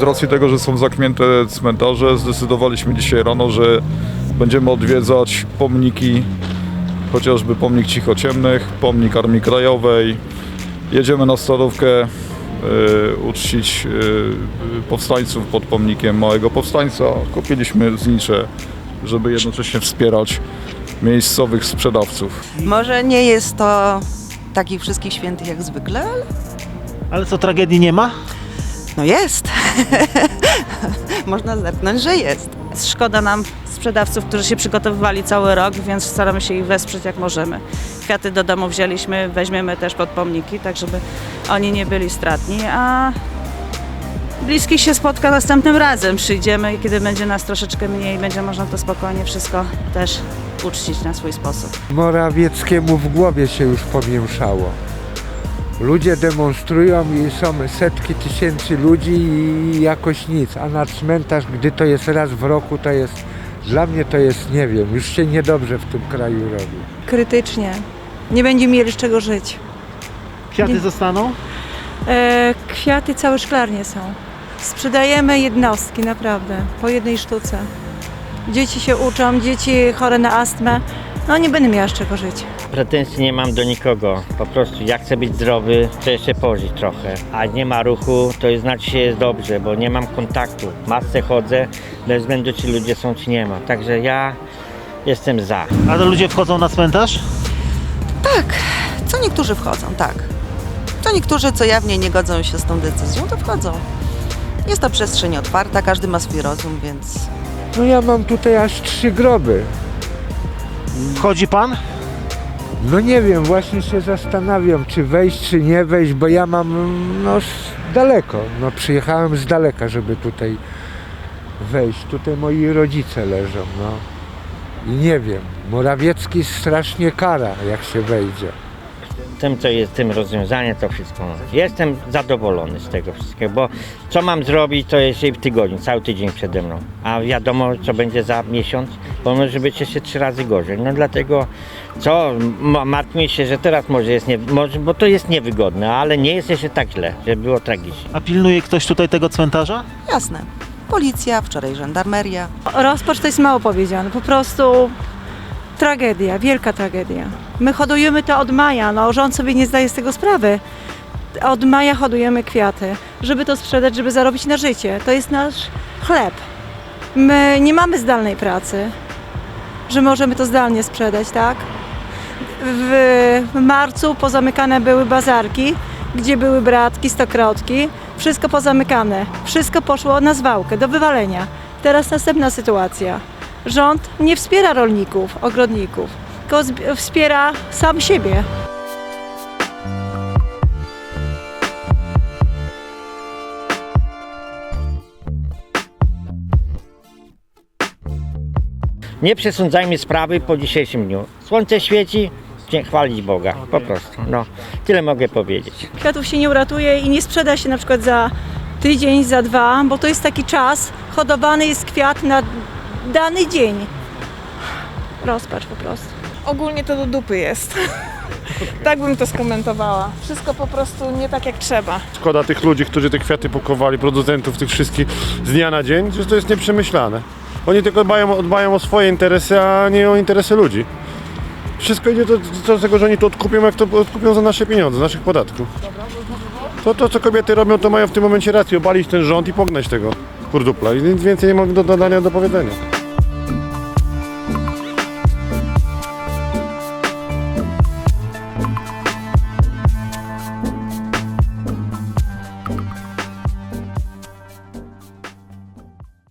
Z racji tego, że są zakmięte cmentarze, zdecydowaliśmy dzisiaj rano, że będziemy odwiedzać pomniki, chociażby pomnik Cichociemnych, pomnik Armii Krajowej. Jedziemy na Starówkę y, uczcić y, powstańców pod pomnikiem Małego Powstańca. Kupiliśmy znicze, żeby jednocześnie wspierać miejscowych sprzedawców. Może nie jest to takich wszystkich świętych jak zwykle, ale Ale co, tragedii nie ma? No jest. Można zerknąć, że jest. Szkoda nam sprzedawców, którzy się przygotowywali cały rok, więc staramy się ich wesprzeć jak możemy. Kwiaty do domu wzięliśmy, weźmiemy też pod pomniki, tak żeby oni nie byli stratni, a bliskich się spotka następnym razem. Przyjdziemy i kiedy będzie nas troszeczkę mniej, będzie można to spokojnie wszystko też uczcić na swój sposób. Morawieckiemu w głowie się już pomieszało. Ludzie demonstrują i są setki tysięcy ludzi i jakoś nic, a na cmentarz, gdy to jest raz w roku, to jest, dla mnie to jest, nie wiem, już się niedobrze w tym kraju robi. krytycznie. Nie będziemy mieli z czego żyć. Kwiaty Nie. zostaną? E, kwiaty całe szklarnie są. Sprzedajemy jednostki, naprawdę, po jednej sztuce. Dzieci się uczą, dzieci chore na astmę. No nie będę miała z czego żyć. Pretensji nie mam do nikogo. Po prostu ja chcę być zdrowy, chcę jeszcze pożyć trochę. A nie ma ruchu, to jest znaczy się jest dobrze, bo nie mam kontaktu. W masce chodzę, bez względu czy ludzie są czy nie ma. Także ja jestem za. Ale ludzie wchodzą na cmentarz? Co niektórzy wchodzą, tak. Co niektórzy, co jawnie nie godzą się z tą decyzją, to wchodzą. Jest to przestrzeń otwarta, każdy ma swój rozum, więc No ja mam tutaj aż trzy groby. Wchodzi pan? No nie wiem, właśnie się zastanawiam, czy wejść, czy nie wejść, bo ja mam no daleko. No przyjechałem z daleka, żeby tutaj wejść. Tutaj moi rodzice leżą, no. I nie wiem, Morawiecki strasznie kara, jak się wejdzie. Tym, co jest tym rozwiązanie, to wszystko. Jestem zadowolony z tego wszystkiego, bo co mam zrobić, to jest w tygodniu, cały tydzień przede mną. A wiadomo, co będzie za miesiąc, bo może być jeszcze trzy razy gorzej. No dlatego, co, ma- martwię się, że teraz może jest, nie, może, bo to jest niewygodne, ale nie jest jeszcze tak źle, że było tragicznie. A pilnuje ktoś tutaj tego cmentarza? jasne. Policja, wczoraj żandarmeria. Rozpacz to jest mało powiedziane, po prostu tragedia, wielka tragedia. My hodujemy to od maja, no rząd sobie nie zdaje z tego sprawy. Od maja hodujemy kwiaty, żeby to sprzedać, żeby zarobić na życie. To jest nasz chleb. My nie mamy zdalnej pracy, że możemy to zdalnie sprzedać, tak? W marcu pozamykane były bazarki, gdzie były bratki, stokrotki. Wszystko pozamykane. Wszystko poszło na zwałkę, do wywalenia. Teraz następna sytuacja. Rząd nie wspiera rolników, ogrodników, tylko wspiera sam siebie. Nie przesądzajmy sprawy po dzisiejszym dniu. Słońce świeci, chwalić Boga, po prostu. No, tyle mogę powiedzieć. Kwiatów się nie uratuje i nie sprzeda się na przykład za tydzień, za dwa, bo to jest taki czas, hodowany jest kwiat na dany dzień. Rozpacz po prostu. Ogólnie to do dupy jest. tak bym to skomentowała. Wszystko po prostu nie tak jak trzeba. Szkoda tych ludzi, którzy te kwiaty pokowali, producentów tych wszystkich z dnia na dzień, że to jest nieprzemyślane. Oni tylko dbają, dbają o swoje interesy, a nie o interesy ludzi. Wszystko idzie do, do tego, że oni to odkupią, jak to odkupią za nasze pieniądze, z naszych podatków. To, to co kobiety robią, to mają w tym momencie rację, obalić ten rząd i pognać tego kurdupla. I nic więcej nie mam do dodania, do powiedzenia.